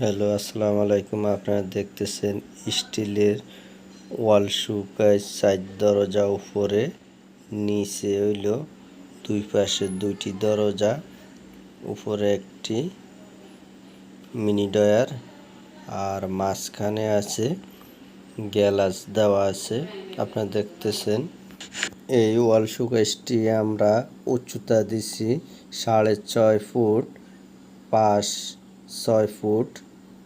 Hello, আসসালামু আলাইকুম। আপনারা দেখতেছেন স্টিলের ওয়াল শুকায় সাইড দরজা উপরে, নিচে হইল দুই পাশে দুইটি দরজা, উপরে একটি মিনি ডয়ার আর মাঝখানে আছে গ্যালাস দেওয়া আছে। আপনারা দেখতেছেন এই ওয়াল শুকাইসটি আমরা উচ্চতা দিছি সাড়ে ছয় ফুট, পাশ ছয় ফুট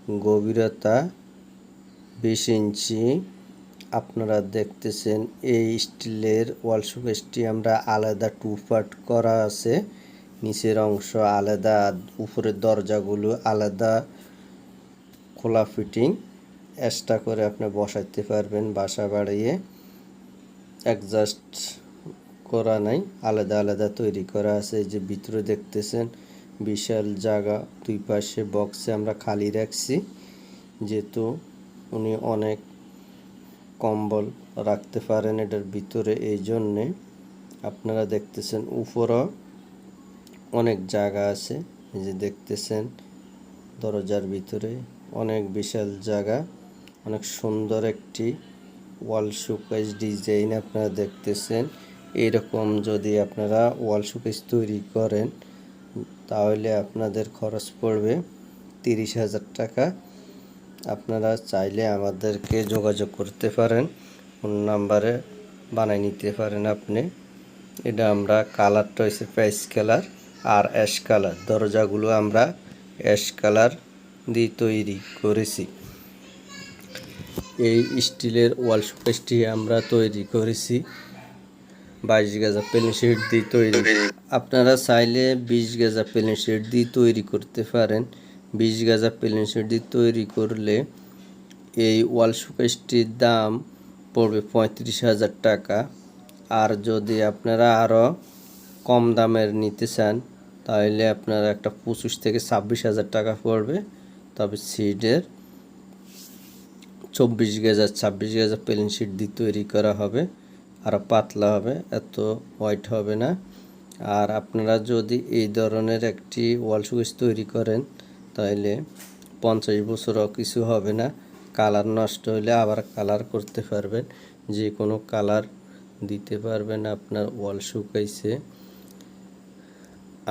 গভীরতা বিশ ইঞ্চি। আপনারা দেখতেছেন এই স্টিলের ওয়াল শোকেসটি আমরা আলাদা টু পার্ট করা আছে। নিচের অংশ আলাদা, উপরের দরজাগুলো আলাদা খোলা ফিটিং। এক্সট্রা করে আপনি বসাইতে পারবেন বাসা বাড়িয়ে। অ্যাডজাস্ট করা নাই, আলাদা আলাদা তৈরি করা আছে। যে ভিতরে দেখতেছেন বিশাল জায়গা, দুই পাশে বক্সে আমরা খালি রাখছি। যেহেতু উনি অনেক কম্বল রাখতে পারেন এটার ভিতরে, এই জন্যে আপনারা দেখতেছেন উপরও অনেক জায়গা আছে। এই যে দেখতেছেন দরজার ভিতরে অনেক বিশাল জায়গা, অনেক সুন্দর একটি ওয়াল শোকেস ডিজাইন আপনারা দেখতেছেন। এরকম যদি আপনারা ওয়াল শোকেস তৈরি করেন তাহলে আপনাদের খরচ পড়বে তিরিশ হাজার টাকা। আপনারা চাইলে আমাদেরকে যোগাযোগ করতে পারেন, ফোন নাম্বারে বানাই নিতে পারেন আপনি। এটা আমরা কালারটা হয়েছে প্রাইস কালার আর অ্যাশ কালার। দরজাগুলো আমরা অ্যাশ কালার দিয়ে তৈরি করেছি। এই স্টিলের ওয়াল শোকেসটি আমরা তৈরি করেছি। বাইশ গেজা প্লেন শিট দিয়ে তৈরি। আপনারা চাইলে বিশ গেজা প্লেন শিট দিয়ে তৈরি করতে পারেন। বিশ গেজা প্লেন শিট দিয়ে তৈরি করলে এই ওয়াল শোকেসটির দাম পড়বে পঁয়ত্রিশ হাজার টাকা। আর যদি আপনারা আরও কম দামের নিতে চান তাহলে আপনারা একটা পঁচিশ থেকে ছাব্বিশ হাজার টাকা পড়বে। তবে সিডের চব্বিশ গেজা ছাব্বিশ গেজা প্লেন শিট দিয়ে তৈরি করা হবে। আরও পাতলা হবে, এত হোয়াইট হবে না। আর আপনারা যদি এই ধরনের একটি ওয়াল সুকেস তৈরি করেন তাহলে পঞ্চাশ বছরও কিছু হবে না। কালার নষ্ট হলে আবার কালার করতে পারবেন। যে কোনো কালার দিতে পারবেন আপনার ওয়াল শুকাইছে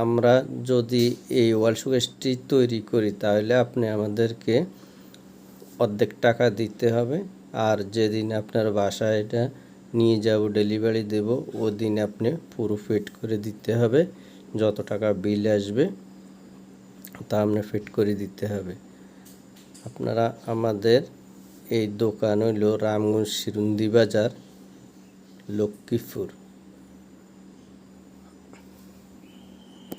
আমরা যদি এই ওয়াল শুকেসটি তৈরি করি তাহলে আপনি আমাদেরকে অর্ধেক টাকা দিতে হবে। আর যেদিন আপনার বাসায় এটা নিয়ে যাব ডেলিভারি দেব দিন আপনি পুরো ফিট করে দিতে হবে, যত টাকা বিল আসবে, তা আপনি ফিট করে দিতে হবে। আপনারা আমাদের এই দোকান হইল রামগঞ্জ সিরুন্দি বাজার লক্ষ্মীপুর।